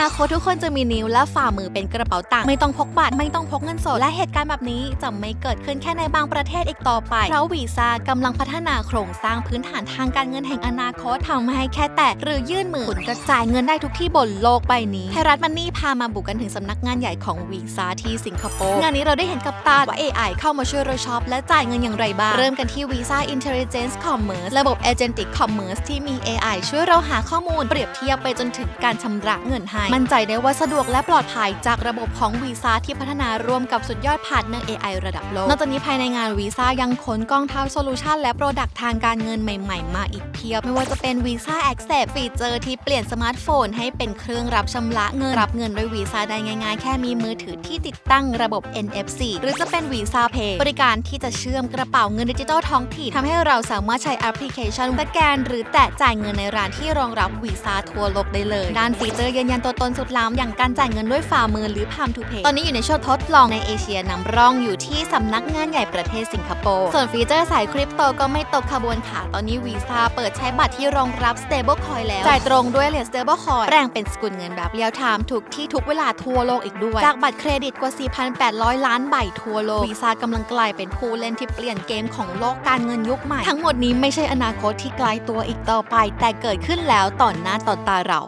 นาคตทุกคนจะมีนิ้วและฝ่ามือเป็นกระเป๋าตังค์ไม่ต้องพกบัตรไม่ต้องพกเงินสดและเหตุการณ์แบบนี้จะไม่เกิดขึ้นแค่ในบางประเทศอีกต่อไปเพราะวีซ่ากำลังพัฒนาโครงสร้างพื้นฐานทางการเงินแห่งอนาคตทำให้แค่แตะหรือยื่นมือคุณกระจายเงินได้ทุกที่บนโลกใบนี้ไทยรัฐมันนี่พามาบุกกันถึงสำนักงานใหญ่ของวีซ่าที่สิงคโปร์งานนี้เราได้เห็นกับตาว่า AI เข้ามาช่วยเราช็อปและจ่ายเงินอย่างไรบ้างเริ่มกันที่ Visa Intelligence Commerce ระบบ Agentic Commerce ที่มี AI ช่วยเราหาข้อมูลเปรียบเทียบไปจนถึงการชำระเงินให้มั่นใจได้ว่าสะดวกและปลอดภัยจากระบบของ Visa ที่พัฒนาร่วมกับสุดยอดพาร์ทเนอร์ AI ระดับโลก นอกจากนี้ภายในงาน Visa ยังขนกองทัพโซลูชันและโปรดักต์ทางการเงินใหม่ ๆ มาอีกเพียบ ไม่ว่าจะเป็น Visa Accept ฟีเจอร์ที่เปลี่ยนสมาร์ทโฟน ให้เป็นเครื่องรับชำระเงินรับเงินด้วย Visa ได้ง่ายๆ แค่มีมือถือที่ติดตั้งระบบ NFC หรือจะเป็น Visa Pay บริการที่จะเชื่อมกระเป๋าเงินดิจิทัลท้องถิ่นทำให้เราสามารถใช้แอปพลิเคชันสแกน หรือแตะจ่ายเงินในร้านที่รองรับ Visa ทั่วโลกได้เลย ด้านฟีเจอร์ยืนยันตัวตนสุดล้ำอย่างการจ่ายเงินด้วยฝ่ามือหรือ Palm to Pay ตอนนี้อยู่ในช่วงทดลองในเอเชียนำร่องอยู่ที่สำนักงานใหญ่ประเทศสิงคโปร์ ส่วนฟีเจอร์สายคริปโตก็ไม่ตกขบวนค่ะตอนนี้ Visa เปิดใช้บัตรที่รองรับ stable coin แล้ว จ่ายตรงด้วยเหรียญ stable coin แปลงเป็นสกุลเงินแบบเรียลไทม์ทุกที่ทุกเวลาทั่วโลกอีกด้วย จากบัตรเครดิตกว่า 4,800 ล้านใบทั่วโลก Visa กำลังกลายเป็นผู้เล่นที่เปลี่ยนเกมของโลกการเงินยุคใหม่ ทั้งหมดนี้ไม่ใช่อนาคตที่ไกลตัวอีกต่อไป แต่เกิดขึ้นแล้วต่อหน้าต่อตาเรา